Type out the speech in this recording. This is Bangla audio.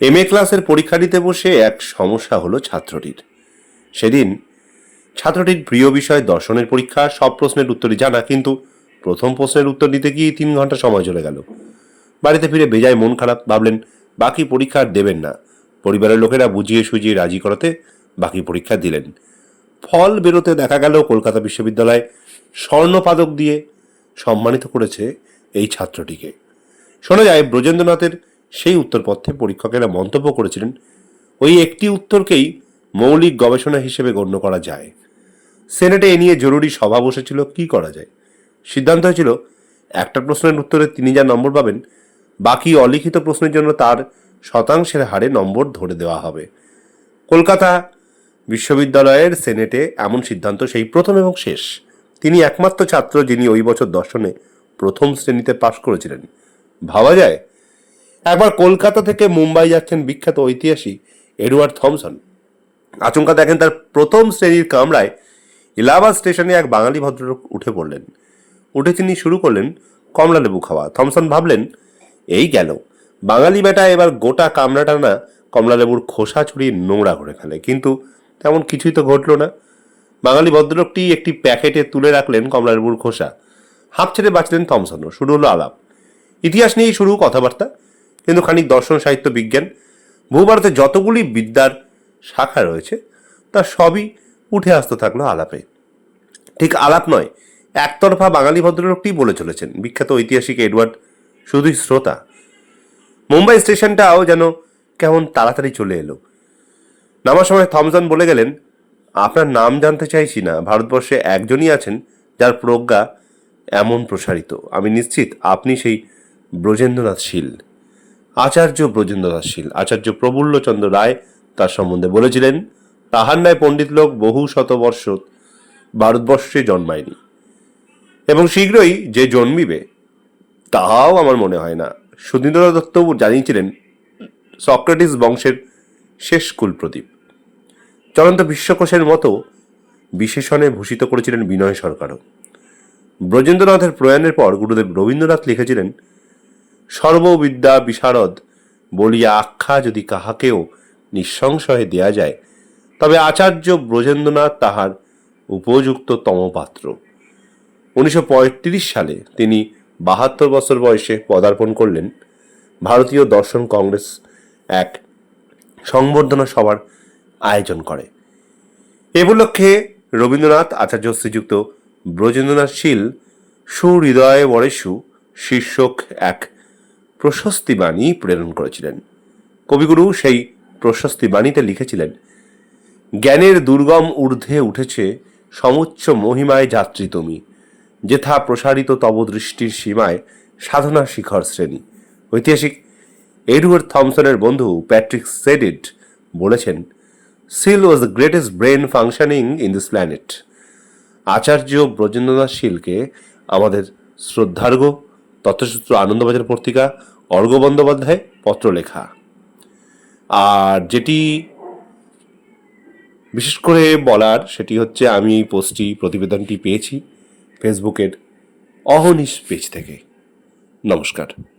এম এ ক্লাসের পরীক্ষা দিতে বসে এক সমস্যা হলো ছাত্রটির। সেদিন ছাত্রটির প্রিয় বিষয় দর্শনের পরীক্ষা, সব প্রশ্নের উত্তরই জানা, কিন্তু প্রথম প্রশ্নের উত্তর দিতে গিয়ে তিন ঘণ্টা সময় চলে গেল। বাড়িতে ফিরে বেজায় মন খারাপ, ভাবলেন, বাকি পরীক্ষা আর দেবেন না। পরিবারের লোকেরা বুঝিয়ে সুঝিয়ে রাজি করাতে বাকি পরীক্ষা দিলেন। ফল বেরোতে দেখা গেল কলকাতা বিশ্ববিদ্যালয় স্বর্ণপাদক দিয়ে সম্মানিত করেছে এই ছাত্রটিকে। শোনা যায়, ব্রজেন্দ্রনাথের সেই উত্তরপত্রে পরীক্ষকেরা মন্তব্য করেছিলেন, ওই একটি উত্তরকেই মৌলিক গবেষণা হিসেবে গণ্য করা যায়। সেনেটে এ নিয়ে জরুরি সভা বসেছিল, কি করা যায়? সিদ্ধান্ত হয়েছিল, একটা প্রশ্নের উত্তরে তিনি যা নম্বর পাবেন, বাকি অলিখিত প্রশ্নের জন্য তার শতাংশের হারে নম্বর ধরে দেওয়া হবে। কলকাতা বিশ্ববিদ্যালয়ের সেনেটে এমন সিদ্ধান্ত সেই প্রথম এবং শেষ। তিনি একমাত্র ছাত্র যিনি ওই বছর দর্শনে প্রথম শ্রেণীতে পাশ করেছিলেন। ভাবা যায় একবার কলকাতা থেকে মুম্বাই যাচ্ছেন বিখ্যাত ঐতিহাসিক এডওয়ার্ড থমসন। আচমকা দেখেন তার প্রথম শ্রেণির কামরায় ইলাহাবাদ স্টেশনে এক বাঙালি ভদ্রলোক উঠে পড়লেন। উঠে তিনি শুরু করলেন কমলা লেবু খাওয়া। থমসন ভাবলেন, এই গেল। বাঙালি বেটা এবার গোটা কামড়াটা না কমলা লেবুর খোসা ছড়িয়ে নোংরা করে ফেলে। কিন্তু তেমন কিছুই তো ঘটল না। বাঙালি ভদ্রলোকটি একটি প্যাকেটে তুলে রাখলেন কমলা লেবুর খোসা। হাঁপ ছেড়ে বাঁচলেন থমসনও। শুরু হলো আলাপ। ইতিহাস নিয়েই শুরু কথাবার্তা। কিন্তু খানিক দর্শন, সাহিত্য, বিজ্ঞান ভূভারতে যতগুলি বিদ্যার শাখা রয়েছে, তা সবই উঠে আসতে থাকল আলাপে। ঠিক আলাপ নয়, একতরফা বাঙালি ভদ্রলোকটি বলে চলেছেন, বিখ্যাত ঐতিহাসিক এডওয়ার্ড শুধুই শ্রোতা। মুম্বাই স্টেশনটাও যেন কেমন তাড়াতাড়ি চলে এলো। নামার সময় থমসন বলে গেলেন, আপনার নাম জানতে চাইছি না, ভারতবর্ষে একজনই আছেন যার প্রজ্ঞা এমন প্রসারিত। আমি নিশ্চিত আপনি সেই ব্রজেন্দ্রনাথ শীল। আচার্য ব্রজেন্দ্রনাথ শীল, আচার্য প্রবুল্লচন্দ্র রায় তার সম্বন্ধে বলেছিলেন, তাহার ন্যায় পণ্ডিত লোক বহু শতবর্ষ ভারতবর্ষে জন্মায়নি। এবং শীঘ্রই যে জন্মিবে, তাহাও আমার মনে হয় না। সুধীন্দ্রনাথ দত্ত জানিয়েছিলেন, সক্রেটিস বংশের শেষ কুলপ্রদীপ চলন্ত বিশ্বকোষের মতো বিশেষণে ভূষিত করেছিলেন বিনয় সরকারও। ব্রজেন্দ্রনাথের প্রয়াণের পর গুরুদেব রবীন্দ্রনাথ লিখেছিলেন সর্ববিদ্যা বিশারদ বলিয়া আখ্যা যদি কাহাকেও নিঃসংশয়ে দেয়া যায়, তবে আচার্য ব্রজেন্দ্রনাথ তাহার উপযুক্ততম পাত্র উনিশশো পঁয়ত্রিশ সালে তিনি বাহাত্তর বছর বয়সে পদার্পণ করলেন। ভারতীয় দর্শন কংগ্রেস এক সংবর্ধনা সভার আয়োজন করে। এ উপলক্ষে রবীন্দ্রনাথ আচার্য শ্রীযুক্ত ব্রজেন্দ্রনাথ শীল সুহৃদয় বরেশু শীর্ষক এক প্রশস্তি বাণী প্রেরণ করেছিলেন। কবিগুরু সেই প্রশস্তি বাণীতে লিখেছিলেন, জ্ঞানের দুর্গম ঊর্ধ্বে উঠেছে সমুচ্চ মহিমায় যাত্রী তুমি, যেথা প্রসারিত তব দৃষ্টির সীমায় সাধনা শিখর শ্রেণি। ঐতিহাসিক এডওয়ার্ড থমসনের বন্ধু প্যাট্রিক সেডিড বলেছেন, Seal was the greatest brain functioning in this planet. Acharya Brajendranath শীলকে আমাদের শ্রদ্ধার্ঘ তথ্যসূত্র আনন্দবাজার পত্রিকা অর্ঘ বন্দ্যোপাধ্যায় পত্র লেখা আর যেটি বিশেষ করে বলার সেটি হচ্ছে আমি এই পোস্টটি, প্রতিবেদনটি পেয়েছি ফেসবুকের অহনিশ পেজ থেকে। নমস্কার।